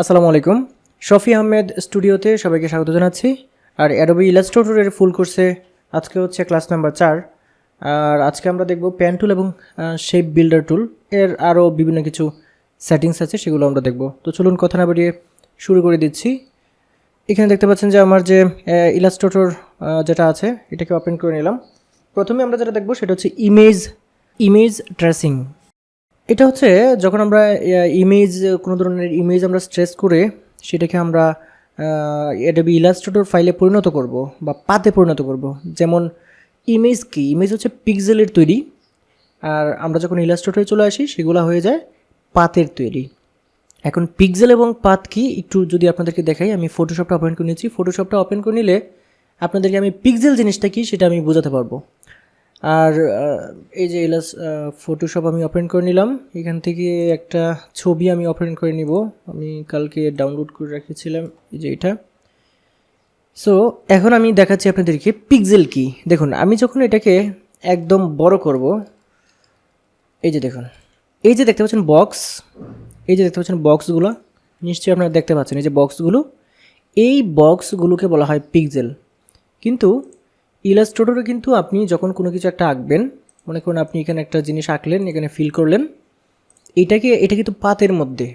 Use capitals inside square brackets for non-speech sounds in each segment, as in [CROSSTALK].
আসসালামু আলাইকুম। শফি আহমেদ স্টুডিওতে সবাইকে স্বাগত জানাচ্ছি। আর অ্যাডোবি ইলাস্ট্রেটরের ফুল কোর্সে আজকে হচ্ছে ক্লাস নাম্বার চার। আর আজকে আমরা দেখব প্যান টুল এবং শেপ বিল্ডার টুল এর আরও বিভিন্ন কিছু সেটিংস আছে, সেগুলো আমরা দেখব। তো চলুন কথা না বাড়িয়ে শুরু করে দিচ্ছি। এখানে দেখতে পাচ্ছেন যে আমার যে ইলাস্ট্রেটর যেটা আছে এটাকে ওপেন করে নিলাম। প্রথমে আমরা যেটা দেখব সেটা হচ্ছে ইমেজ ইমেজ ট্রেসিং এটা হচ্ছে যখন আমরা ইমেজ কোনো ধরনের ইমেজ আমরা স্ট্রেস করে, সেটাকে আমরা অ্যাডোবি ইলাস্ট্রেটর ফাইলে পরিণত করব বা পাতে পরিণত করব। যেমন ইমেজ কি? ইমেজ হচ্ছে পিক্সেলের তৈরি। আর আমরা যখন ইলাস্ট্রেটরে চলে আসি, সেগুলো হয়ে যায় পাতের তৈরি। এখন পিক্সেল এবং পাত কি? একটু যদি আপনাদেরকে দেখাই, আমি ফটোশপটা ওপেন করে নিয়েছি ফটোশপটা ওপেন করে নিলে আপনাদেরকে আমি পিক্সেল জিনিসটা কি, সেটা আমি বোঝাতে পারব। আর এই যে এলাস ফটোশপ আমি ওপেন করে নিলাম। এখান থেকে একটা ছবি আমি ওপেন করে নিব। আমি কালকে ডাউনলোড করে রেখেছিলাম, এই যে এটা। সো এখন আমি দেখাচ্ছি আপনাদেরকে পিক্সেল কি। দেখুন, আমি যখন এটাকে একদম বড় করব, এই যে দেখুন, এই যে দেখতে পাচ্ছেন বক্স এই যে দেখতে পাচ্ছেন বক্সগুলো নিশ্চয়ই আপনারা দেখতে পাচ্ছেন, এই যে বক্সগুলো এই বক্সগুলোকে বলা হয় পিক্সেল কিন্তু ইলাস্ট্রেটরে কিন্তু আপনি যখন কোনো কিছু একটা আঁকবেন, মনে করুন আপনি এখানে একটা জিনিস আঁকলেন, এখানে ফিল করলেন, এটাকে, এটা কিন্তু পাতের মধ্যে।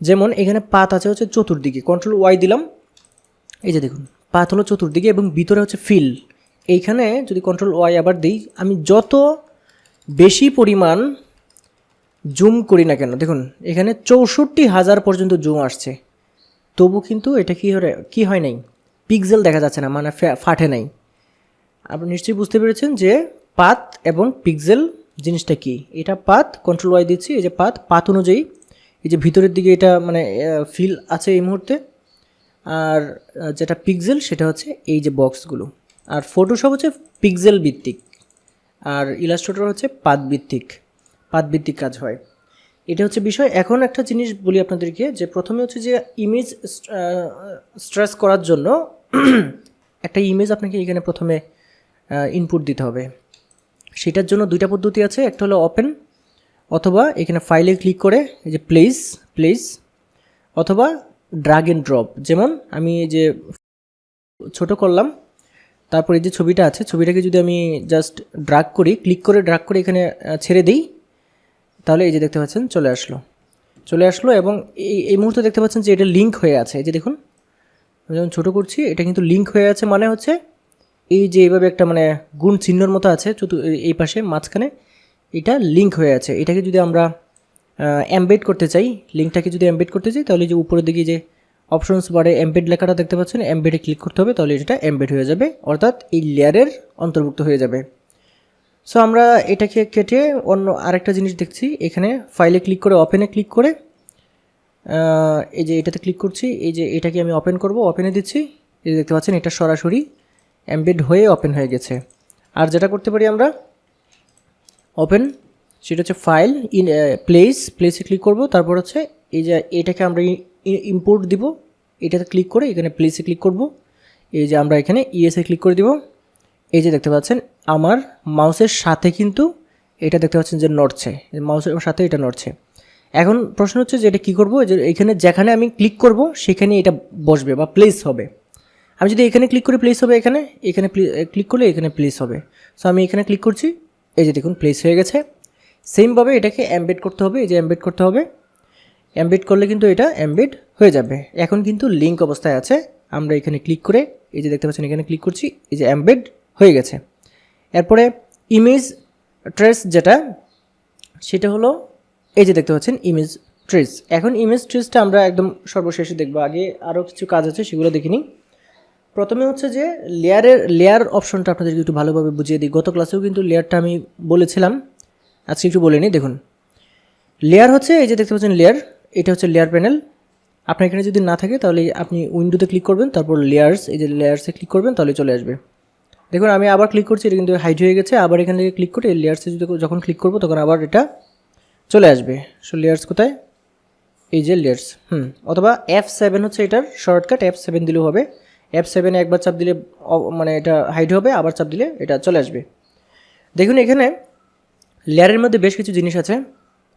যেমন এখানে পাত আছে হচ্ছে চতুর্দিকে কন্ট্রোল ওয়াই দিলাম, এই যে দেখুন, পাত হলো চতুর্দিকে এবং ভিতরে হচ্ছে ফিল এইখানে যদি কন্ট্রোল ওয়াই আবার দিই, আমি যত বেশি পরিমাণ জুম করি না কেন, দেখুন, এখানে চৌষট্টি হাজার পর্যন্ত জুম আসছে। তবু কিন্তু এটা কি হয় কি হয় নাই? পিক্সেল দেখা যাচ্ছে না মানে ফাটে নাই। আপনি নিশ্চয়ই বুঝতে পেরেছেন যে পাত এবং পিক্সেল জিনিসটা কি। এটা পাত কন্ট্রোল ওয়াই দিচ্ছি, এই যে পাত পাত অনুযায়ী এই যে ভিতরের দিকে এটা মানে ফিল আছে এই মুহূর্তে। আর যেটা পিক্সেল সেটা হচ্ছে এই যে বক্সগুলো আর ফটোশপ হচ্ছে পিক্সেল ভিত্তিক। আর ইলাস্ট্রেটর হচ্ছে পাত ভিত্তিক পাত ভিত্তিক কাজ হয়। এটা হচ্ছে বিষয়। এখন একটা জিনিস বলি আপনাদেরকে, যে প্রথমে হচ্ছে যে ইমেজ স্ট্রেস করার জন্য [CLEARS THROAT] একটা ইমেজ আপনাকে এখানে প্রথমে ইনপুট দিতে হবে। সেটার জন্য দুইটা পদ্ধতি আছে, একটা হলো ওপেন অথবা এখানে ফাইলে ক্লিক করে এই যে প্লেস প্লেস অথবা ড্রাগ এন্ড ড্রপ যেমন আমি এই যে ছোট করলাম, তারপর যে ছবিটা আছে, ছবিটাকে যদি আমি জাস্ট ড্রাগ করি ক্লিক করে ড্রাগ করে এখানে ছেড়ে দিই, তাহলে এই যে দেখতে পাচ্ছেন চলে আসলো। চলে আসলো এবং এই এই মুহূর্তে দেখতে পাচ্ছেন যে এটা লিঙ্ক হয়ে আছে। এই যে দেখুন যখন ছোটো করছি, এটা কিন্তু লিঙ্ক হয়ে আছে মানে হচ্ছে এই যে এইভাবে একটা মানে গুণ চিহ্নর মতো আছে চতু এই পাশে, মাঝখানে, এটা লিঙ্ক হয়ে আছে। এটাকে যদি আমরা এমবেড করতে চাই লিঙ্কটাকে যদি এমবেড করতে চাই, তাহলে যে উপরের দিকে যে অপশনস বারে এমবেড লেখাটা দেখতে পাচ্ছেন এমবেডে ক্লিক করতে হবে, তাহলে এটা এমবেড হয়ে যাবে, অর্থাৎ এই লেয়ারের অন্তর্ভুক্ত হয়ে যাবে। সো আমরা এটাকে কেটে অন্য আরেকটা জিনিস দেখছি, এখানে ফাইলে ক্লিক করে ওপেনে ক্লিক করে এই যে এটাতে ক্লিক করছি, এই যে এটাকে আমি ওপেন করব ওপেনে দিচ্ছি, এই দেখতে পাচ্ছেন, এটা সরাসরি এমবেড হয়ে ওপেন হয়ে গেছে। আর যেটা করতে পারি আমরা? ওপেন সেটা হচ্ছে ফাইল ইন প্লেস প্লেসে ক্লিক করব। তারপর হচ্ছে এই যে এটাকে আমরা ইম্পোর্ট দিব। এটাতে ক্লিক করে এখানে প্লেসে ক্লিক করব। এই যে আমরা এখানে ইএসএ ক্লিক করে দিব। এই যে দেখতে পাচ্ছেন, আমার মাউসের সাথে কিন্তু এটা দেখতে পাচ্ছেন যে নড়ছে। মাউসের সাথে এটা নড়ছে। এখন প্রশ্ন হচ্ছে যে এটা কী করব? যে এখানে যেখানে আমি ক্লিক করব, সেখানে এটা বসবে বা প্লেস হবে। আমি যদি এখানে ক্লিক করি প্লেস হবে এখানে এখানে ক্লিক করলে এখানে প্লেস হবে। সো আমি এখানে ক্লিক করছি, এই যে দেখুন প্লেস হয়ে গেছে। সেমভাবে এটাকে এমবেড করতে হবে, এই যে এমবেড করতে হবে। এমবেড করলে কিন্তু এটা এমবেড হয়ে যাবে। এখন কিন্তু লিঙ্ক অবস্থায় আছে, আমরা এখানে ক্লিক করে, এই যে দেখতে পাচ্ছেন এখানে ক্লিক করছি, এই যে এমবেড হয়ে গেছে। এরপরে ইমেজ ট্রেস যেটা, সেটা হলো, এই যে দেখতে পাচ্ছেন ইমেজ ট্রেস এখন ইমেজ ট্রেসটা আমরা একদম সর্বশেষে দেখব, আগে আরও কিছু কাজ আছে, সেগুলো দেখিনি। প্রথমে হচ্ছে যে লেয়ারের লেয়ার অপশনটা আপনাদেরকে একটু ভালোভাবে বুঝিয়ে দিই। গত ক্লাসেও কিন্তু লেয়ারটা আমি বলেছিলাম, আজকে একটু বলে নিই, দেখুন। লেয়ার হচ্ছে এই যে দেখতে পাচ্ছেন লেয়ার এটা হচ্ছে লেয়ার প্যানেল আপনার এখানে যদি না থাকে তাহলে আপনি উইন্ডোতে ক্লিক করবেন, তারপর লেয়ার্স এই যে লেয়ার্সে ক্লিক করবেন, তাহলে চলে আসবে। দেখুন, আমি আবার ক্লিক করছি, এটা কিন্তু হাইট হয়ে গেছে, আবার এখান থেকে ক্লিক করে লেয়ার্সে যদি যখন ক্লিক করব, তখন আবার এটা চলে আসবে। সো লেয়ার্স কোথায়? এই যে লেয়ার্স হুম, অথবা এফ সেভেন হচ্ছে এটার শর্টকাট এফ সেভেন দিলেও হবে। এফ সেভেনে একবার চাপ দিলে মানে এটা হাইট হবে, আবার চাপ দিলে এটা চলে আসবে। দেখুন এখানে লেয়ারের মধ্যে বেশ কিছু জিনিস আছে।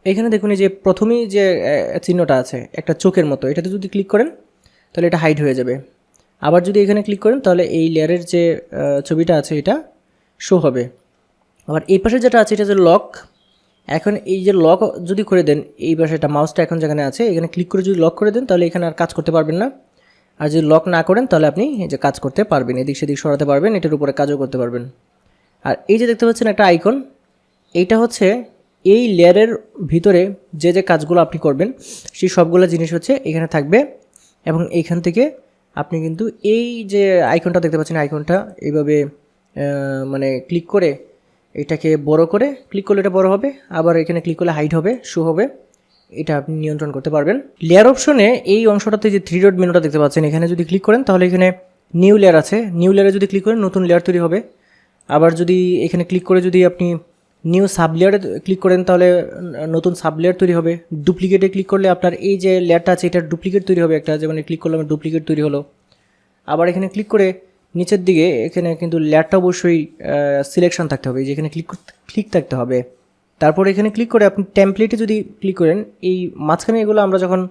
এখানে দেখুন এই যে প্রথমেই যে চিহ্নটা আছে, একটা চোখের মতো, এটাতে যদি ক্লিক করেন, তাহলে এটা হাইড হয়ে যাবে। আবার যদি এখানে ক্লিক করেন, তাহলে এই লেয়ারের যে ছবিটা আছে, এটা শো হবে। আবার এই পাশে যেটা আছে, এটা যে লক এখন এই যে লক যদি করে দেন, এই পাশে এটা মাউসটা এখন যেখানে আছে, এখানে ক্লিক করে যদি লক করে দেন, তাহলে এখানে আর কাজ করতে পারবেন না। আর যদি লক না করেন, তাহলে আপনি এই যে কাজ করতে পারবেন, এদিক সেদিক সরাতে পারবেন, এটার উপরে কাজও করতে পারবেন। আর এই যে দেখতে পাচ্ছেন একটা আইকন এইটা হচ্ছে এই লেয়ারের ভিতরে যে যে কাজগুলো আপনি করবেন, সেই সবগুলো জিনিস হচ্ছে এখানে থাকবে এবং এইখান থেকে আপনি কিন্তু এই যে আইকনটা দেখতে পাচ্ছেন আইকনটা এইভাবে মানে ক্লিক করে এটাকে বড় করে ক্লিক করলে এটা বড় হবে, আবার এখানে ক্লিক করলে হাইট হবে শো হবে। এটা আপনি নিয়ন্ত্রণ করতে পারবেন। লেয়ার অপশনে এই অংশটাতে যে থ্রি ডট মেনুটা দেখতে পাচ্ছেন, এখানে যদি ক্লিক করেন, তাহলে এখানে নিউ লেয়ার আছে। নিউ লেয়ারে যদি ক্লিক করেন, নতুন লেয়ার তৈরি হবে। আবার যদি এখানে ক্লিক করে যদি আপনি নিউ সাব লেয়ারে ক্লিক করেন, তাহলে নতুন সাব লেয়ার তৈরি হবে। ডুপ্লিকেটে ক্লিক করলে আপনার এই যে লেয়ারটা আছে এটার ডুপ্লিকেট তৈরি হবে একটা। যেমন ক্লিক করলে আমার ডুপ্লিকেট তৈরি হলো। আবার এখানে ক্লিক করে নিচের দিকে এখানে কিন্তু লেয়ারটা অবশ্যই সিলেকশন থাকতে হবে। এই যে এখানে ক্লিক ক্লিক থাকতে হবে। তারপর এখানে ক্লিক করে আপনি টেমপ্লেটে যদি ক্লিক করেন, এই মাঝখানে এগুলো আমরা যখন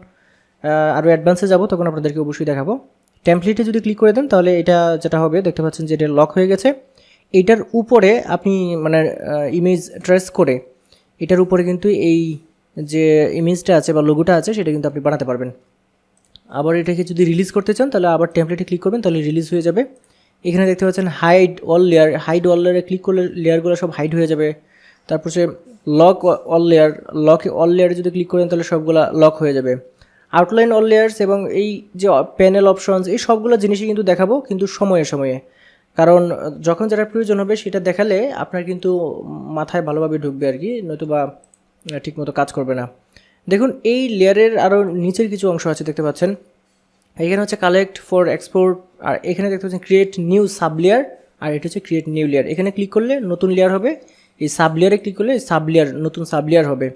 আরও অ্যাডভান্সে যাব, তখন আপনাদেরকে অবশ্যই দেখাবো। টেমপ্লেটে যদি ক্লিক করে দেন, তাহলে এটা যেটা হবে, দেখতে পাচ্ছেন যে এটা লক হয়ে গেছে। এইটার উপরে আপনি মানে ইমেজ ট্রেস করে, এটার উপরে কিন্তু এই যে ইমেজটা আছে বা লোগোটা আছে, সেটা কিন্তু আপনি বানাতে পারবেন। আবার এটাকে যদি রিলিজ করতে চান, তাহলে আবার টেমপ্লেটে ক্লিক করবেন, তাহলে রিলিজ হয়ে যাবে। এখানে দেখতে পাচ্ছেন hide all layer hide all লেয়ারে ক্লিক করলে লেয়ারগুলো সব হাইড হয়ে যাবে। তারপর সে lock all layer lock all লেয়ারে যদি ক্লিক করেন তাহলে সবগুলা লক হয়ে যাবে। আউটলাইন অল লেয়ার্স এবং এই যে প্যানেল অপশনস এই সবগুলো জিনিসই কিন্তু দেখাবো কিন্তু সময়ে সময়ে। কারণ, যখন যেটা প্রয়োজন হবে সেটা দেখালে আপনার কিন্তু মাথায় ভালোভাবে ঢুকবে আর কি নয়তো বা ঠিকমতো কাজ করবে না। দেখুন, এই লেয়ারের আরও নিচের কিছু অংশ আছে দেখতে পাচ্ছেন। এখানে হচ্ছে কালেক্ট ফর এক্সপোর্ট আর এখানে দেখতে পাচ্ছেন ক্রিয়েট নিউ সাব লেয়ার আর এটা হচ্ছে ক্রিয়েট নিউ লেয়ার এখানে ক্লিক করলে নতুন লেয়ার হবে। এই সাব লেয়ারে ক্লিক করলে সাব লেয়ার নতুন সাব লেয়ার হবে।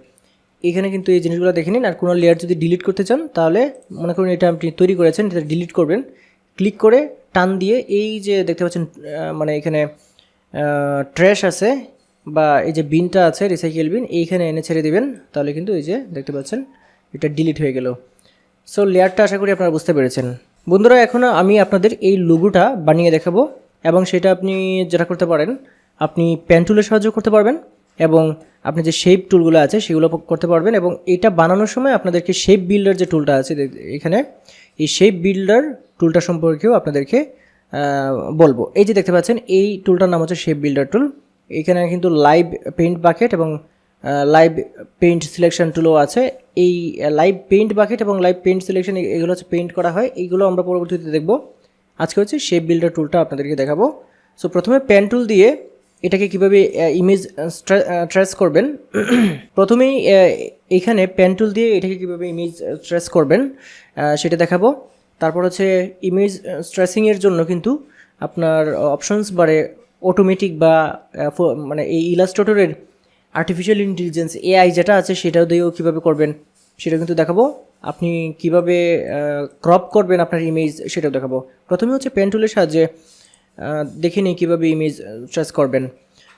এখানে কিন্তু এই জিনিসগুলো দেখে নিন, আর কোনো লেয়ার যদি ডিলিট করতে চান, তাহলে মনে করুন এটা আপনি তৈরি করেছেন, এটা ডিলিট করবেন। ক্লিক করে টান দিয়ে এই যে দেখতে পাচ্ছেন মানে এখানে ট্র্যাশ আছে বা এই যে বিনটা আছে রিসাইকেল বিন এইখানে এনে ছেড়ে দিবেন। তাহলে কিন্তু এই যে দেখতে পাচ্ছেন, এটা ডিলিট হয়ে গেল। সো লেয়ারটা আশা করি আপনারা বুঝতে পেরেছেন। বন্ধুরা, এখন আমি আপনাদের এই লোগোটা বানিয়ে দেখাবো, এবং সেটা আপনি যেটা করতে পারেন আপনি পেন টুলের সাহায্য করতে পারবেন এবং আপনি যে শেপ টুলগুলো আছে সেগুলো করতে পারবেন এবং এটা বানানোর সময় আপনাদেরকে শেপ বিল্ডার যে টুলটা আছে এখানে, এই শেপ বিল্ডার টুলটা সম্পর্কেও আপনাদেরকে বলব। এই যে দেখতে পাচ্ছেন, এই টুলটার নাম হচ্ছে শেপ বিল্ডার টুল এখানে কিন্তু লাইভ পেইন্ট বাকেট এবং লাইভ পেইন্ট সিলেকশন টুলও আছে। এই লাইভ পেইন্ট বাকেট এবং লাইভ পেইন্ট সিলেকশন এগুলো হচ্ছে পেইন্ট করা হয়। এইগুলো আমরা পরবর্তীতে দেখব। আজকে হচ্ছে শেপ বিল্ডার টুলটা আপনাদেরকে দেখাবো। সো প্রথমে পেন টুল দিয়ে এটাকে কীভাবে ইমেজ ট্রেস করবেন? [CLEARS THROAT] প্রথমেই আহ, এইখানে পেন টুল দিয়ে এটাকে কীভাবে ইমেজ ট্রেস করবেন সেটা দেখাবো। তারপর হচ্ছে ইমেজ স্ট্রেসিংয়ের জন্য কিন্তু আপনার অপশনস বারে অটোমেটিক বা মানে এই ইলাস্ট্রেটরের আর্টিফিশিয়াল ইন্টেলিজেন্স এআই যেটা আছে সেটাও দিয়েও কীভাবে করবেন সেটা কিন্তু দেখাবো। আপনি কীভাবে ক্রপ করবেন আপনার ইমেজ সেটাও দেখাবো। প্রথমে হচ্ছে পেন টুলের সাহায্যে দেখে নিই কীভাবে ইমেজ স্ট্রেস করবেন।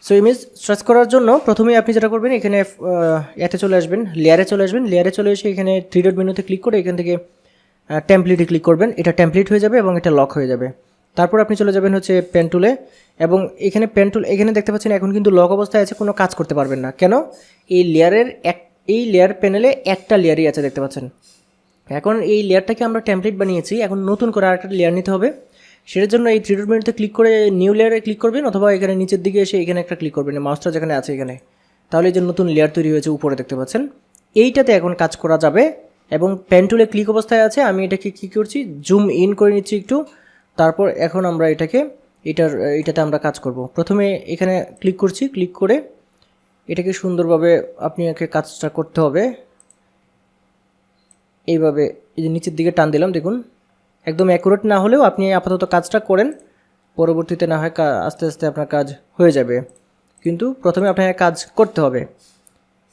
সো ইমেজ স্ট্রেস করার জন্য প্রথমেই আপনি যেটা করবেন, এখানে এতে চলে আসবেন লেয়ারে চলে আসবেন। লেয়ারে চলে এসে এখানে থ্রি ডট মেনুতে ক্লিক করে এখান থেকে টেমপ্লেটে ক্লিক করবেন। এটা টেমপ্লেট হয়ে যাবে এবং এটা লক হয়ে যাবে। তারপর আপনি চলে যাবেন হচ্ছে পেন টুলে এবং এখানে পেন টুল এখানে দেখতে পাচ্ছেন এখন কিন্তু লক অবস্থায় আছে, কোনো কাজ করতে পারবেন না। কেন? এই লেয়ারের এক, এই লেয়ার প্যানেলে একটা লেয়ারই আছে, দেখতে পাচ্ছেন। এখন এই লেয়ারটাকে আমরা টেমপ্লেট বানিয়েছি, এখন নতুন করে আরেকটা লেয়ার নিতে হবে। সেটার জন্য এই থ্রি ক্লিক করে নিউ লেয়ারে ক্লিক করবেন অথবা এখানে নিচের দিকে এসে এখানে একটা ক্লিক করবেন। মাউসটা যেখানে আছে এখানে। তাহলে এই যে নতুন লেয়ার তৈরি হয়েছে উপরে দেখতে পাচ্ছেন। এইটাতে এখন কাজ করা যাবে এবং পেন টুলে ক্লিক অবস্থায় আছে। আমি এটাকে কী করছি? জুম ইন করে নিচ্ছি একটু। তারপর এখন আমরা এটাকে, এটার, এটাতে আমরা কাজ করব। প্রথমে এখানে ক্লিক করছি। ক্লিক করে এটাকে সুন্দরভাবে আপনি একে কাজটা করতে হবে। এইভাবে এই যে নিচের দিকে টান দিলাম, দেখুন। একদম অ্যাকুরেট না হলেও আপনি আপাতত কাজটা করেন। পরবর্তীতে না হয় আস্তে আস্তে আপনার কাজ হয়ে যাবে। কিন্তু প্রথমে আপনাকে কাজ করতে হবে।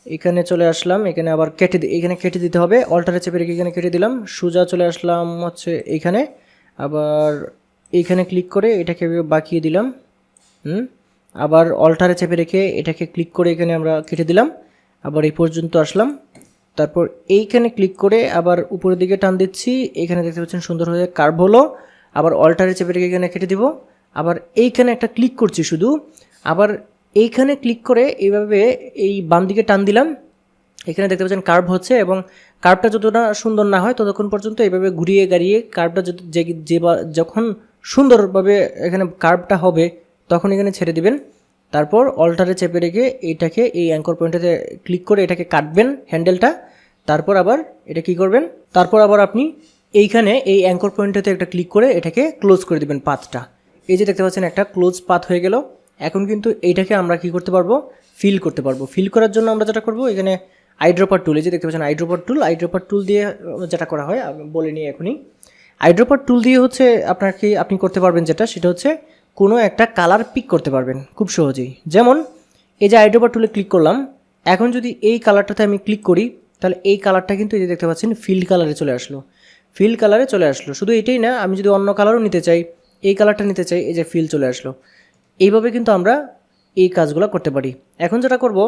এখানে চলে আসলাম, এখানে আবার কেটে এখানে কেটে দিতে হবে। অল্টারে চেপে রেখে এখানে কেটে দিলাম। সোজা চলে আসলাম হচ্ছে এইখানে আবার এইখানে ক্লিক করে এটাকে বাকিয়ে দিলাম। হুম? আবার অল্টারে চেপে রেখে এটাকে ক্লিক করে এখানে আমরা কেটে দিলাম। আবার এই পর্যন্ত আসলাম। তারপর এইখানে ক্লিক করে আবার উপরের দিকে টান দিচ্ছি। এখানে দেখতে পাচ্ছেন সুন্দর হয়ে কার্ভ হলো। আবার অল্টারে চেপে রেখে এখানে কেটে দিব। আবার এইখানে একটা ক্লিক করছি শুধু। আবার এইখানে ক্লিক করে এইভাবে এই বাম দিকে টান দিলাম। এখানে দেখতে পাচ্ছেন কার্ভ হচ্ছে এবং কার্ভটা যতটা সুন্দর না হয় ততক্ষণ পর্যন্ত এইভাবে ঘুরিয়ে গাড়িয়ে কার্ভটা যে যে যখন সুন্দরভাবে এখানে কার্ভটা হবে তখন এখানে ছেড়ে দিবেন। তারপর অল্টারে চেপে রেখে এইটাকে এই অ্যাঙ্কর পয়েন্টেতে ক্লিক করে এটাকে কাটবেন হ্যান্ডেলটা তারপর আবার এটা কি করবেন? তারপর আবার আপনি এইখানে এই অ্যাঙ্কর পয়েন্টটাতে একটা ক্লিক করে এটাকে ক্লোজ করে দিবেন পাথটা। এই যে দেখতে পাচ্ছেন একটা ক্লোজ পাথ হয়ে গেল। এখন কিন্তু এইটাকে আমরা কি করতে পারব? ফিল করতে পারব। ফিল করার জন্য আমরা যেটা করব, এখানে আইড্রপার টুল এই যে দেখতে পাচ্ছেন আইড্রপার টুল আইড্রপার টুল দিয়ে যেটা করা হয় বলে নিই এখনই। আইড্রপার টুল দিয়ে হচ্ছে আপনার কি আপনি করতে পারবেন যেটা, সেটা হচ্ছে কোনো একটা কালার পিক করতে পারবেন খুব সহজেই। যেমন এই যে আইড্রপার টুলে ক্লিক করলাম, এখন যদি এই কালারটাতে আমি ক্লিক করি তাহলে এই কালারটা কিন্তু এই যে দেখতে পাচ্ছেন ফিল্ড কালারে চলে আসলো। ফিল্ড কালারে চলে আসলো। শুধু এটাই না, আমি যদি অন্য কালারও নিতে চাই, এই কালারটা নিতে চাই, এই যে ফিল চলে আসলো। এইভাবে কিন্তু আমরা এই কাজগুলো করতে পারি। এখন যেটা করব,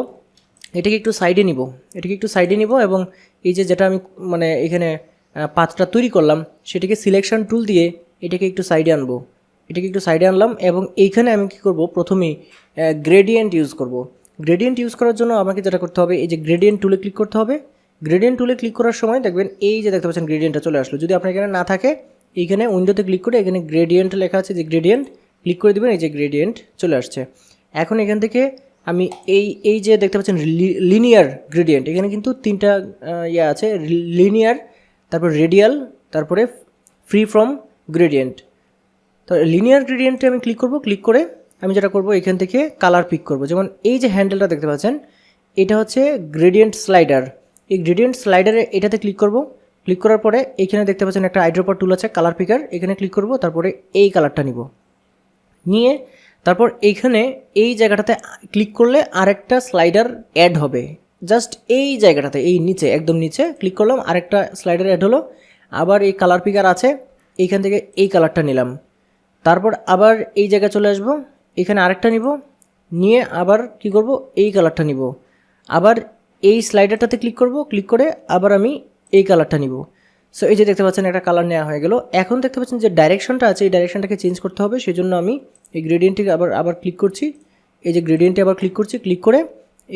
এটাকে একটু সাইডে নিব। এটাকে একটু সাইডে নিব এবং এই যে যেটা আমি মানে এখানে পাতটা তৈরি করলাম, সেটাকে সিলেকশন টুল দিয়ে এটাকে একটু সাইডে আনব। এটাকে একটু সাইডে আনলাম এবং এইখানে আমি কি করব প্রথমেই গ্রেডিয়েন্ট ইউজ করব। গ্রেডিয়েন্ট ইউজ করার জন্য আমাকে যেটা করতে হবে, এই যে গ্রেডিয়েন্ট টুলে ক্লিক করতে হবে। গ্রেডিয়েন্ট টুলে ক্লিক করার সময় দেখবেন এই যে দেখতে পাচ্ছেন গ্রেডিয়েন্টটা চলে আসলো। যদি আপনার এখানে না থাকে, এইখানে উইন্ডোতে ক্লিক করে এখানে গ্রেডিয়েন্ট লেখা আছে, যে গ্রেডিয়েন্ট ক্লিক করে দেবেন, এই যে গ্রেডিয়েন্ট চলে আসছে। এখন এখান থেকে আমি এই এই যে দেখতে পাচ্ছেন লিনিয়ার গ্রেডিয়েন্ট এখানে কিন্তু তিনটা ইয়ে আছে লিনিয়ার তারপর রেডিয়াল তারপরে ফ্রি ফ্রম গ্রেডিয়েন্ট তো লিনিয়ার গ্রেডিয়েন্টে আমি ক্লিক করব ক্লিক করে আমি যেটা করব, এখান থেকে কালার পিক করব। যেমন এই যে হ্যান্ডেলটা দেখতে পাচ্ছেন, এটা হচ্ছে গ্রেডিয়েন্ট স্লাইডার গ্রেডিয়েন্ট স্লাইডারে এটাতে ক্লিক করব। ক্লিক করার পরে এখানে দেখতে পাচ্ছেন একটা আইড্রোপার টুল আছে কালার পিকার এখানে ক্লিক করব, তারপরে এই কালারটা নিব। নিয়ে তারপর এইখানে এই জায়গাটাতে ক্লিক করলে আরেকটা স্লাইডার অ্যাড হবে। জাস্ট এই জায়গাটাতে, এই নিচে, একদম নিচে ক্লিক করলাম, আরেকটা স্লাইডার অ্যাড হলো। আবার এই কালার পিকার আছে, এইখান থেকে এই কালারটা নিলাম। তারপর আবার এই জায়গায় চলে আসব, এখানে আরেকটা নিব। নিয়ে আবার কি করব, এই কালারটা নিব। আবার এই স্লাইডারটাতে ক্লিক করব ক্লিক করে আবার আমি এই কালারটা নিব। সো এই যে দেখতে পাচ্ছেন, একটা কালার নেওয়া হয়ে গেল। এখন দেখতে পাচ্ছেন যে ডাইরেকশনটা আছে, এই ডাইরেকশনটাকে চেঞ্জ করতে হবে সেই জন্য আমি এই গ্রেডিয়েন্টটিকে আবার আবার ক্লিক করছি। এই যে গ্রেডিয়েন্টে আবার ক্লিক করছি ক্লিক করে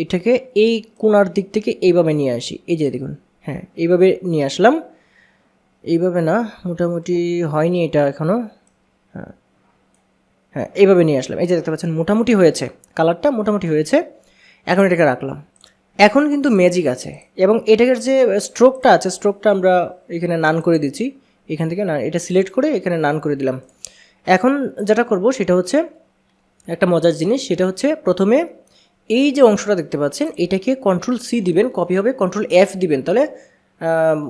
এটাকে এই কোনার দিক থেকে এইভাবে নিয়ে আসি। এই যে দেখুন হ্যাঁ এইভাবে নিয়ে আসলাম। এইভাবে না, মোটামুটি হয়নি এটা এখনও হ্যাঁ হ্যাঁ এইভাবে নিয়ে আসলাম। এই যে দেখতে পাচ্ছেন, মোটামুটি হয়েছে। কালারটা মোটামুটি হয়েছে। এখন এটাকে রাখলাম। এখন কিন্তু ম্যাজিক আছে। এবং এটাকে যে স্ট্রোকটা আছে স্ট্রোকটা আমরা এখানে নান করে দিচ্ছি। এখান থেকে না এটা সিলেক্ট করে এখানে নান করে দিলাম। এখন যেটা করব সেটা হচ্ছে একটা মজার জিনিস, সেটা হচ্ছে প্রথমে এই যে অংশটা দেখতে পাচ্ছেন, এটাকে কন্ট্রোল সি দিবেন কপি হবে কন্ট্রোল এফ দিবেন। তাহলে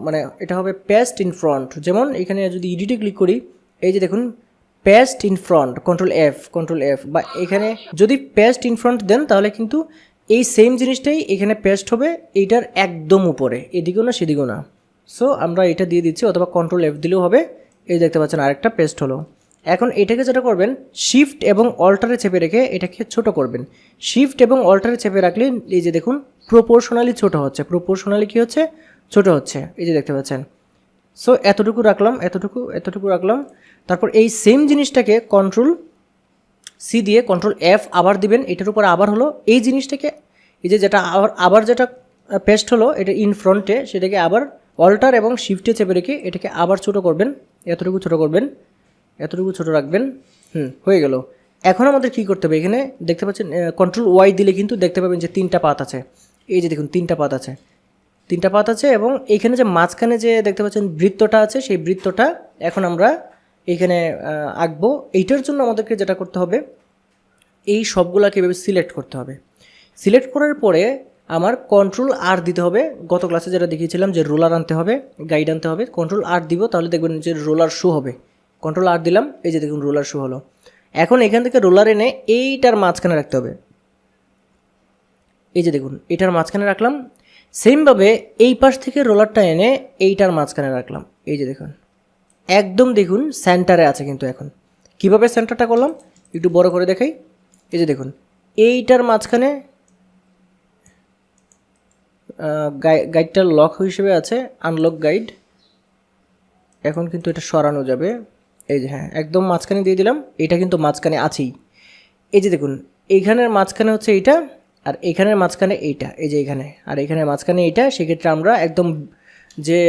মানে এটা হবে পেস্ট ইন ফ্রন্ট যেমন এখানে যদি ইডিটে ক্লিক করি, এই যে দেখুন paste in front control F control F বা এখানে যদি পেস্ট ইন ফ্রন্ট দেন, তাহলে কিন্তু এই সেম জিনিসটাই এখানে পেস্ট হবে, এইটার একদম উপরে, এদিকেও না, সেদিকেও না। সো আমরা এটা দিয়ে দিচ্ছি, অথবা কন্ট্রোল এফ দিলেও হবে। এই দেখতে পাচ্ছেন, আরেকটা পেস্ট হলো। এখন এটাকে যেটা করবেন শিফট এবং অল্টারে চেপে রেখে এটাকে ছোট করবেন। শিফট এবং অল্টারে চেপে রাখলে, এই যে দেখুন প্রপোর্শনালি ছোট হচ্ছে। প্রপোর্শনালি কি হচ্ছে? ছোট হচ্ছে, এই যে দেখতে পাচ্ছেন। সো এতটুকু রাখলাম, এতটুকু এতটুকু রাখলাম। তারপর এই সেম জিনিসটাকে কন্ট্রোল সি দিয়ে কন্ট্রোল এফ আবার দিবেন, এটার উপর আবার হলো, এই জিনিসটাকে, এই যে যেটা আবার আবার যেটা পেস্ট হলো, এটা ইন ফ্রন্টে সেটাকে আবার অল্টার এবং শিফটে চেপে রেখে এটাকে আবার ছোট করবেন, এতটুকু ছোট করবেন, এতটুকু ছোট রাখবেন, হুম, হয়ে গেল। এখন আমাদের কি করতে হবে এখানে? দেখতে পাচ্ছেন কন্ট্রোল ওয়াই দিলে কিন্তু দেখতে পাবেন যে তিনটা পাত আছে। এই যে দেখুন, তিনটা পাত আছে। তিনটা পাত আছে এবং এইখানে যে মাঝখানে যে দেখতে পাচ্ছেন বৃত্তটা আছে, সেই বৃত্তটা এখন আমরা এইখানে আঁকবো। এইটার জন্য আমাদেরকে যেটা করতে হবে, এই সবগুলাকে এভাবে সিলেক্ট করতে হবে। সিলেক্ট করার পরে আমার কন্ট্রোল আর দিতে হবে। গত ক্লাসে যেটা দেখিয়েছিলাম যে রোলার আনতে হবে গাইড আনতে হবে। কন্ট্রোল আর দিব, তাহলে দেখবেন যে রোলার শো হবে। কন্ট্রোল আর দিলাম, এই যে দেখুন রোলার শো হলো। এখন এখান থেকে রোলার এনে এইটার মাঝখানে রাখতে হবে। এই যে দেখুন, এটার মাঝখানে রাখলাম। সেমভাবে এই পাশ থেকে রোলারটা এনে এইটার মাঝখানে রাখলাম। এই যে দেখুন। একদম দেখুন সেন্টারে আছে কিন্তু এখন। কীভাবে সেন্টারটা করলাম? একটু বড় করে দেখাই। এই যে দেখুন, এইটার মাঝখানে গাইডটার লক হিসেবে আছে আনলক গাইড এখন কিন্তু এটা সরানো যাবে। এই যে হ্যাঁ একদম মাঝখানে দিয়ে দিলাম। এটা কিন্তু মাঝখানে আছেই। এই যে দেখুন এইখানের মাঝখানে হচ্ছে এইটা, আর এইখানের মাঝখানে এইটা। এই যে এইখানে আর এইখানের মাঝখানে এইটা, সেক্ষেত্রে আমরা একদম যে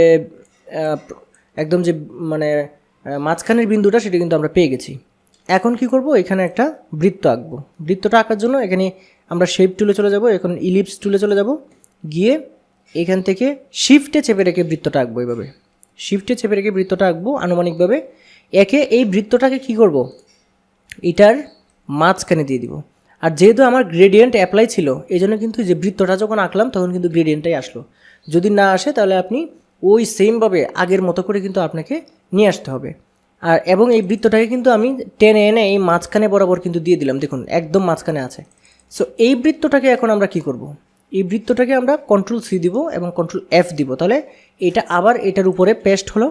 একদম যে মানে মাঝখানের বিন্দুটা সেটা কিন্তু আমরা পেয়ে গেছি। এখন কি করব? এখানে একটা বৃত্ত আঁকবো। বৃত্তটা আঁকার জন্য এখানে আমরা শেপ টুলে চলে যাব, এখন ইলিপস টুলে চলে যাব। গিয়ে এখান থেকে শিফটে চেপে রেখে বৃত্তটা আঁকবো এইভাবে শিফটে চেপে রেখে বৃত্তটা আঁকবো আনুমানিকভাবে। একে এই বৃত্তটাকে কি করব? এটার মাঝখানে দিয়ে দিব। আর যেহেতু আমার গ্রেডিয়েন্ট অ্যাপ্লাই ছিল এই জন্য কিন্তু যে বৃত্তটা যখন আঁকলাম তখন কিন্তু গ্রেডিয়েন্টটাই আসলো। যদি না আসে তাহলে আপনি ওই সেমভাবে আগের মতো করে কিন্তু আপনাকে নিয়ে আসতে হবে। আর এবং এই বৃত্তটাকে কিন্তু আমি টেনে এনে এই মাঝখানে বরাবর কিন্তু দিয়ে দিলাম। দেখুন, একদম মাঝখানে আছে। সো এই বৃত্তটাকে এখন আমরা কি করব? এই বৃত্তটাকে আমরা কন্ট্রোল সি দিব এবং কন্ট্রোল এফ দিব। তাহলে এটা আবার এটার উপরে পেস্ট হলো।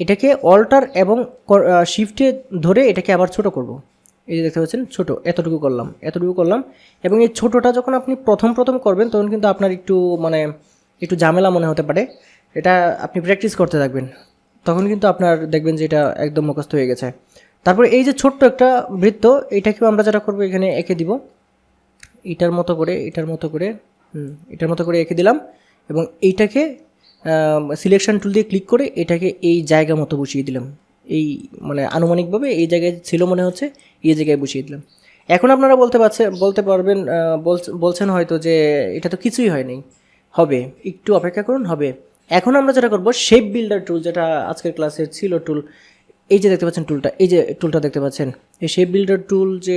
এটাকে অল্টার এবং শিফটে ধরে এটাকে আবার ছোট করব। এই যে দেখতে পাচ্ছেন, ছোটো। এতটুকু করলাম এতটুকু করলাম। এবং এই ছোটোটা যখন আপনি প্রথম প্রথম করবেন, তখন কিন্তু আপনার একটু মানে একটু ঝামেলা মনে হতে পারে। এটা আপনি প্র্যাকটিস করতে থাকবেন। তখন কিন্তু আপনার দেখবেন যে এটা একদম মুখস্থ হয়ে গেছে। তারপরে এই যে ছোট্ট একটা বৃত্ত এটাকেও আমরা যেটা করব এখানে এঁকে দিব। এটার মতো করে এটার মতো করে হুম, এটার মতো করে এঁকে দিলাম এবং এইটাকে সিলেকশন টুল দিয়ে ক্লিক করে এটাকে এই জায়গা মতো বসিয়ে দিলাম। এই মানে আনুমানিকভাবে এই জায়গায় ছিল মনে হচ্ছে এই জায়গায় বসিয়ে দিলাম। এখন আপনারা বলতে পারছে বলতে পারবেন বলছেন হয়তো যে এটা তো কিছুই হয়নি। হবে একটু অপেক্ষা করুন হবে। এখন আমরা যেটা করব শেপ বিল্ডার টুল যেটা আজকের ক্লাসের ছিল টুল এই যে দেখতে পাচ্ছেন টুলটা এই যে টুলটা দেখতে পাচ্ছেন, এই শেপ বিল্ডার টুল যে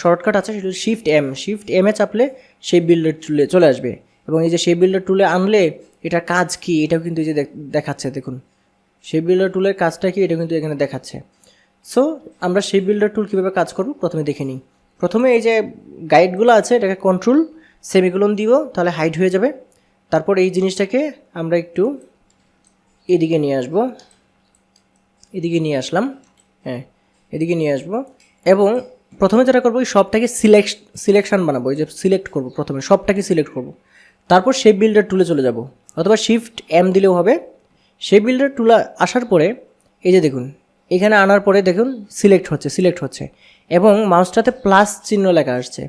শর্টকাট আছে, সেটা শিফট এম শিফট এম চাপলে শেপ বিল্ডার টুলে চলে আসবে। এবং এই যে শেপ বিল্ডার টুলে আনলে এটার কাজ কি, এটাও কিন্তু এই যে দেখাচ্ছে, দেখুন। শেপ বিল্ডার টুলের কাজটা কি এটা কিন্তু এখানে দেখাচ্ছে। সো আমরা শেপ বিল্ডার টুল কীভাবে কাজ করব, প্রথমে দেখে নিই। প্রথমে এই যে গাইডগুলো আছে, এটাকে কন্ট্রোল সেমিগুলোন দিব তাহলে হাইট হয়ে যাবে। তারপর এই জিনিসটাকে আমরা একটু এদিকে নিয়ে আসব। এদিকে নিয়ে আসলাম। হ্যাঁ এদিকে নিয়ে আসব। এবং প্রথমে যেটা করব, এই সবটাকে সিলেক্ট সিলেকশন বানাবো। এই যে সিলেক্ট করব প্রথমে, সবটাকে সিলেক্ট করব। তারপর শেপ বিল্ডার টুলে চলে যাব। অথবা শিফট এম দিলেও হবে। শেপ বিল্ডার টুলে আসার পরে, এই যে দেখুন, এখানে আনার পরে দেখুন সিলেক্ট হচ্ছে সিলেক্ট হচ্ছে। এবং মাউসটাতে প্লাস চিহ্ন লেখা আসছে।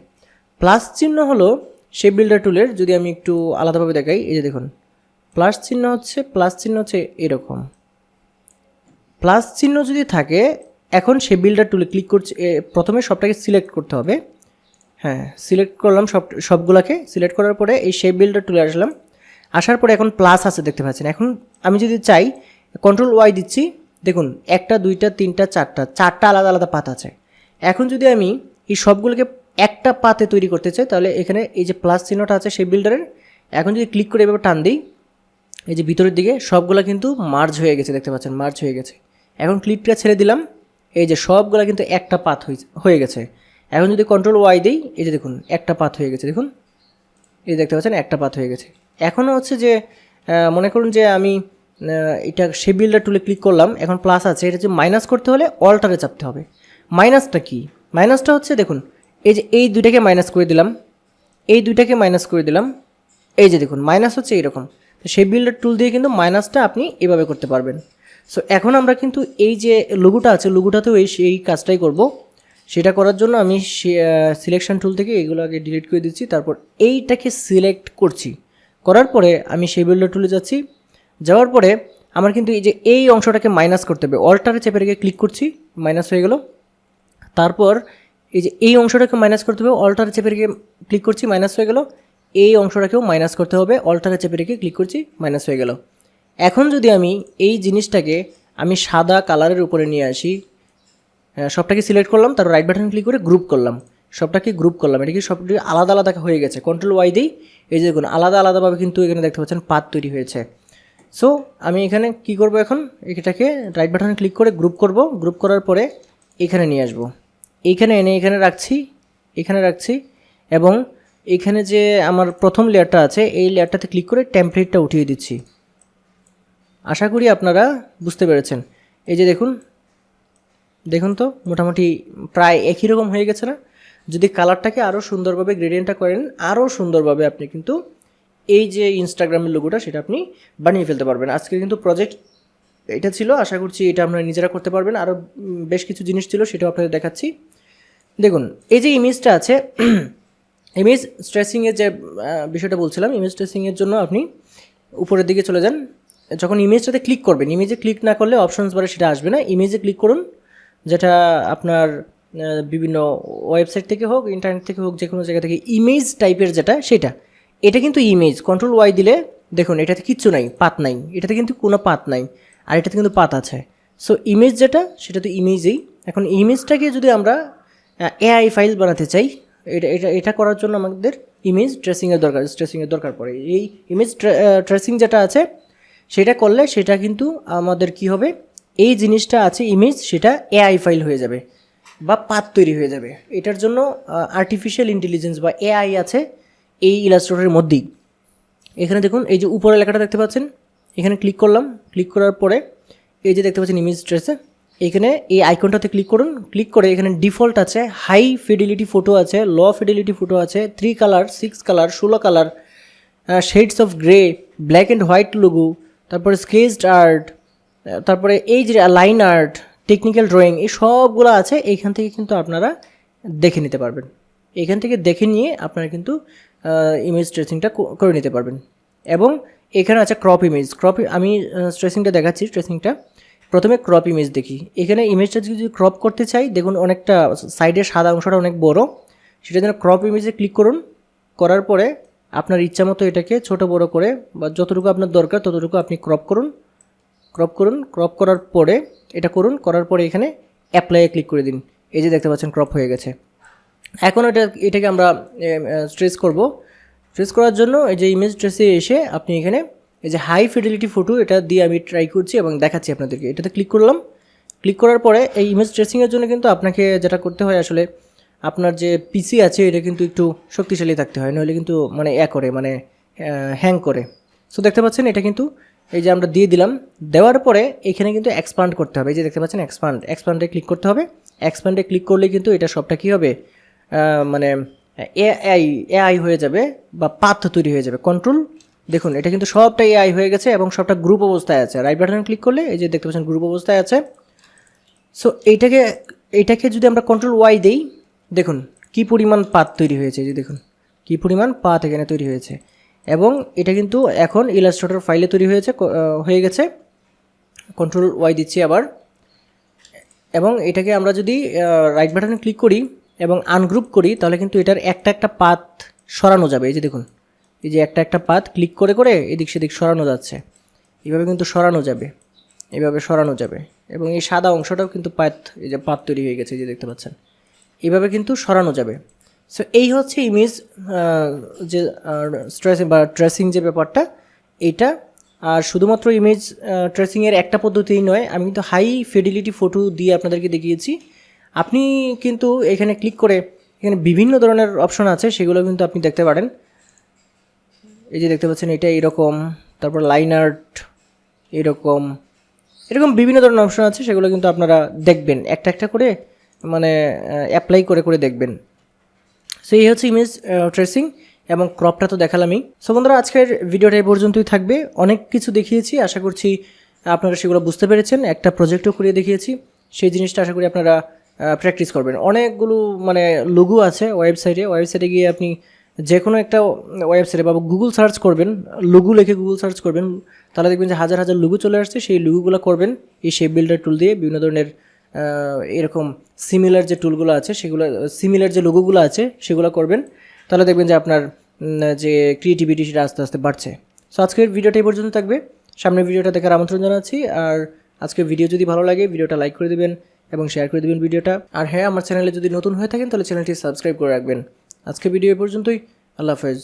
প্লাস চিহ্ন হলো শেপ বিল্ডার টুলের যদি আমি একটু আলাদাভাবে দেখাই, এই যে দেখুন প্লাস চিহ্ন হচ্ছে প্লাস চিহ্ন হচ্ছে এরকম। প্লাস চিহ্ন যদি থাকে, এখন সে বিল্ডার টুলে ক্লিক করছে প্রথমে সবটাকে সিলেক্ট করতে হবে। হ্যাঁ সিলেক্ট করলাম সব, সবগুলোকে সিলেক্ট করার পরে এই শেপ বিল্ডার টুলে আসলাম। আসার পরে এখন প্লাস আছে দেখতে পাচ্ছেন। এখন আমি যদি চাই কন্ট্রোল ওয়াই দিচ্ছি, দেখুন, একটা, দুইটা, তিনটা, চারটা চারটা আলাদা আলাদা পাত আছে। এখন যদি আমি এই সবগুলোকে একটা পাতে তৈরি করতে চাই, তাহলে এখানে এই যে প্লাস চিহ্নটা আছে সেই বিল্ডারের এখন যদি ক্লিক করে এভাবে টান দিই, এই যে ভিতরের দিকে সবগুলা কিন্তু মার্জ হয়ে গেছে, দেখতে পাচ্ছেন মার্জ হয়ে গেছে। এখন ক্লিপটা ছেড়ে দিলাম, এই যে সবগুলা কিন্তু একটা পাত হয়ে গেছে। এখন যদি কন্ট্রোল ওয়াই দিই, এই যে দেখুন, একটা পাত হয়ে গেছে, দেখুন। এই দেখতে পাচ্ছেন, একটা পাত হয়ে গেছে। এখনও হচ্ছে যে মনে করুন যে আমি এটা সে বিল্ডার টুলে ক্লিক করলাম, এখন প্লাস আছে, এটা যে মাইনাস করতে হলে অল্টারে চাপতে হবে। মাইনাসটা কি? মাইনাসটা হচ্ছে, দেখুন এই যে এই দুইটাকে মাইনাস করে দিলাম, এই দুইটাকে মাইনাস করে দিলাম, এই যে দেখুন মাইনাস হচ্ছে এইরকম। তো সেই বিল্ডার টুল দিয়ে কিন্তু মাইনাসটা আপনি এভাবে করতে পারবেন। সো এখন আমরা কিন্তু এই যে লুগুটা আছে লুগুটাতেও এই সেই কাজটাই করব। সেটা করার জন্য আমি সিলেকশন টুল থেকে এগুলো আগে ডিলিট করে দিচ্ছি, তারপর এইটাকে সিলেক্ট করছি। করার পরে আমি সেই বিল্ডার টুলে যাচ্ছি। যাওয়ার পরে আমার কিন্তু এই যে এই অংশটাকে মাইনাস করতে হবে। অল্টারে চেপে রেখে ক্লিক করছি মাইনাস হয়ে গেল। তারপর এই যে এই অংশটাকে মাইনাস করতে হবে অল্টারে চেপে রেখে ক্লিক করছি মাইনাস হয়ে গেল। এই অংশটাকেও মাইনাস করতে হবে অল্টারে চেপে রেখে ক্লিক করছি মাইনাস হয়ে গেল। এখন যদি আমি এই জিনিসটাকে আমি সাদা কালারের উপরে নিয়ে আসি সবটাকে সিলেক্ট করলাম তারপর রাইট বাটন ক্লিক করে গ্রুপ করলাম। সবটাকে গ্রুপ করলাম, এটা কি সবটি আলাদা আলাদা হয়ে গেছে? কন্ট্রোল ওয়াই দিই, এই যে দেখুন, আলাদা আলাদাভাবে কিন্তু এখানে দেখতে পাচ্ছেন পাত তৈরি হয়েছে। সো আমি এখানে কি করব এখন? এটাকে রাইট বাটনে ক্লিক করে গ্রুপ করব। গ্রুপ করার পরে এখানে নিয়ে আসব। এইখানে এনে এখানে রাখছি এখানে রাখছি, এবং এখানে যে আমার প্রথম লেয়ারটা আছে, এই লেয়ারটাতে ক্লিক করে টেমপ্লেটটা উঠিয়ে দিচ্ছি। আশা করি আপনারা বুঝতে পেরেছেন। এই যে দেখুন দেখুন তো, মোটামুটি প্রায় একই রকম হয়ে গেছে না? যদি কালারটাকে আরও সুন্দরভাবে গ্রেডিয়েন্টটা করেন আরও সুন্দরভাবে আপনি কিন্তু এই যে ইনস্টাগ্রামের লোগোটা সেটা আপনি বানিয়ে ফেলতে পারবেন। আজকে কিন্তু প্রজেক্ট এটা ছিল, আশা করছি এটা আপনারা নিজেরা করতে পারবেন। আরও বেশ কিছু জিনিস ছিল, সেটাও আপনাদের দেখাচ্ছি। দেখুন, এই যে ইমেজটা আছে [CLEARS THROAT] ইমেজ স্ট্রেসিংয়ের যে বিষয়টা বলছিলাম ইমেজ স্ট্রেসিংয়ের জন্য আপনি উপরের দিকে চলে যান। যখন ইমেজটাতে ক্লিক করবেন ইমেজে ক্লিক না করলে অপশনস বারে সেটা আসবে না। ইমেজে ক্লিক করুন, যেটা আপনার বিভিন্ন ওয়েবসাইট থেকে হোক ইন্টারনেট থেকে হোক যে কোনো জায়গা থেকে ইমেজ টাইপের যেটা, সেটা। এটা কিন্তু ইমেজ কন্ট্রোল ওয়াই দিলে, দেখুন, এটাতে কিচ্ছু নাই, পাত নাই। এটাতে কিন্তু কোনো পাত নাই, আর এটাতে কিন্তু পাত আছে। সো ইমেজ যেটা, সেটা তো ইমেজেই এখন ইমেজটাকে যদি আমরা এআই ফাইল বানাতে চাই। এটা এটা এটা করার জন্য আমাদের ইমেজ ট্রেসিংয়ের দরকার ট্রেসিংয়ের দরকার পড়ে। এই ইমেজ ট্রেসিং যেটা আছে, সেটা করলে সেটা কিন্তু আমাদের কি হবে? এই জিনিসটা আছে ইমেজ সেটা এআই ফাইল হয়ে যাবে বা পাত তৈরি হয়ে যাবে। এটার জন্য আর্টিফিশিয়াল ইন্টেলিজেন্স বা এআই আছে এই ইলাস্ট্রেটরের মধ্যেই। এখানে দেখুন, এই যে উপরে লেখাটা দেখতে পাচ্ছেন? এখানে ক্লিক করলাম। ক্লিক করার পরে, এই যে দেখতে পাচ্ছেন ইমেজ ট্রেসে এখানে এই আইকনটাতে ক্লিক করুন ক্লিক করে এখানে ডিফল্ট আছে হাই ফিডিলিটি ফটো আছে ল ফিডিলিটি ফটো আছে থ্রি কালার সিক্স কালার ষোলো colour shades of grey black and white logo তারপরে স্কেচড আর্ট তারপরে এই যে লাইন আর্ট টেকনিক্যাল ড্রয়িং এই সবগুলো আছে এইখান থেকে কিন্তু আপনারা দেখে নিতে পারবেন। এখান থেকে দেখে নিয়ে আপনারা কিন্তু ইমেজ ট্রেসিংটা করে নিতে পারবেন। এবং এখানে আছে ক্রপ ইমেজ ক্রপ আমি স্ট্রেসিংটা দেখাচ্ছি ট্রেসিংটা প্রথমে ক্রপ ইমেজ দেখি। এখানে ইমেজটা যদি ক্রপ করতে চাই, দেখুন অনেকটা সাইডের সাদা অংশটা অনেক বড়। সেটা যেন ক্রপ ইমেজে ক্লিক করুন। করার পরে আপনার ইচ্ছা মতো এটাকে ছোট বড় করে বা যতটুকু আপনার দরকার ততটুকু আপনি ক্রপ করুন। ক্রপ করুন ক্রপ করার পরে এটা করুন। করার পরে এখানে অ্যাপ্লাইয়ে ক্লিক করে দিন। এই যে দেখতে পাচ্ছেন ক্রপ হয়ে গেছে। এখন এটা, এটাকে আমরা স্ট্রেস করব। স্ট্রেস করার জন্য এই যে ইমেজ ট্রেসে এসে আপনি এখানে এই যে হাই ফিডিলিটি ফটো এটা দিয়ে আমি ট্রাই করছি এবং দেখাচ্ছি আপনাদেরকে এটাতে ক্লিক করলাম ক্লিক করার পরে এই ইমেজ ট্রেসিংয়ের জন্য কিন্তু আপনাকে যেটা করতে হয় আসলে আপনার যে পিসি আছে এটা কিন্তু একটু শক্তিশালী থাকতে হয় নইলে কিন্তু মানে এ করে মানে হ্যাং করে সো দেখতে পাচ্ছেন এটা কিন্তু এই যে আমরা দিয়ে দিলাম দেওয়ার পরে এখানে কিন্তু এক্সপান্ড করতে হবে এই যে দেখতে পাচ্ছেন এক্সপান্ড এক্সপান্ডে ক্লিক করতে হবে এক্সপান্ডে ক্লিক করলে কিন্তু এটা সবটা কী হবে মানে এআই এআই হয়ে যাবে বা পাথ তৈরি হয়ে যাবে কন্ট্রোল দেখুন, এটা কিন্তু সবটা এআই হয়ে গেছে এবং সবটা গ্রুপ অবস্থায় আছে। রাইট বাটনে ক্লিক করলে এই যে দেখতে পাচ্ছেন গ্রুপ অবস্থায় আছে। সো এইটাকে এইটাকে যদি আমরা কন্ট্রোল ওয়াই দেই, দেখুন, কি পরিমাণ পাত তৈরি হয়েছে যে দেখুন, কি পরিমাণ পাত এখানে তৈরি হয়েছে। এবং এটা কিন্তু এখন ইলাস্ট্রেটর ফাইলে তৈরি হয়েছে হয়ে গেছে। কন্ট্রোল ওয়াই দিচ্ছি আবার। এবং এটাকে আমরা যদি রাইট বাটনে ক্লিক করি এবং আনগ্রুপ করি, তাহলে কিন্তু এটার একটা একটা পাত সরানো যাবে। এই যে দেখুন এই যে একটা একটা পাত ক্লিক করে করে এদিক সেদিক সরানো যাচ্ছে। এভাবে কিন্তু সরানো যাবে। এভাবে সরানো যাবে। এবং এই সাদা অংশটাও কিন্তু পাত, এই যে পাত তৈরি হয়ে গেছে যে দেখতে পাচ্ছেন। এভাবে কিন্তু সরানো যাবে। সো এই হচ্ছে ইমেজ যে স্ট্রেসিং বা ট্রেসিং যে ব্যাপারটা, এইটা। আর শুধুমাত্র ইমেজ ট্রেসিংয়ের একটা পদ্ধতিই নয়, আমি কিন্তু হাই ফিডিলিটি ফটো দিয়ে আপনাদেরকে দেখিয়েছি। আপনি কিন্তু এখানে ক্লিক করে, এখানে বিভিন্ন ধরনের অপশন আছে, সেগুলো কিন্তু আপনি দেখতে পারেন। এই যে দেখতে পাচ্ছেন এটা এরকম। তারপর লাইন আর্ট এরকম। এরকম বিভিন্ন ধরনের অপশন আছে, সেগুলো কিন্তু আপনারা দেখবেন। একটা একটা করে মানে অ্যাপ্লাই করে করে দেখবেন। সো এই হচ্ছে ইমেজ ট্রেসিং এবং ক্রপটা তো দেখালামই। সো বন্ধুরা, আজকের ভিডিওটা এই পর্যন্তই থাকবে। অনেক কিছু দেখিয়েছি, আশা করছি আপনারা সেগুলো বুঝতে পেরেছেন। একটা প্রজেক্টও করিয়ে দেখিয়েছি। সেই জিনিসটা আশা করি আপনারা প্র্যাকটিস করবেন। অনেকগুলো মানে লুগু আছে ওয়েবসাইটে ওয়েবসাইটে গিয়ে আপনি যে কোনো একটা ওয়েবসাইটে বা গুগল সার্চ করবেন লুগু লিখে গুগল সার্চ করবেন, তাহলে দেখবেন যে হাজার হাজার লুগু চলে আসছে, সেই লুগুগুলো করবেন, এই শেপ বিল্ডার টুল দিয়ে বিভিন্ন ধরনের এরকম সিমিলার যে টুলগুলো আছে, সেগুলো সিমিলার যে লোগোগুলো আছে, সেগুলো করবেন, তাহলে দেখবেন যে আপনার যে ক্রিয়েটিভিটি সেটা আস্তে আস্তে বাড়ছে। সো আজকের ভিডিওটা এই পর্যন্ত থাকবে। সামনের ভিডিওটা দেখার আমন্ত্রণ জানাচ্ছি, আর আজকের ভিডিও যদি ভালো লাগে ভিডিওটা লাইক করে দেবেন এবং শেয়ার করে দেবেন ভিডিওটা আর হ্যাঁ আমার চ্যানেলে যদি নতুন হয়ে থাকেন, তাহলে চ্যানেলটি সাবস্ক্রাইব করে রাখবেন। আজকের ভিডিও পর্যন্তই। আল্লাহ হাফেজ।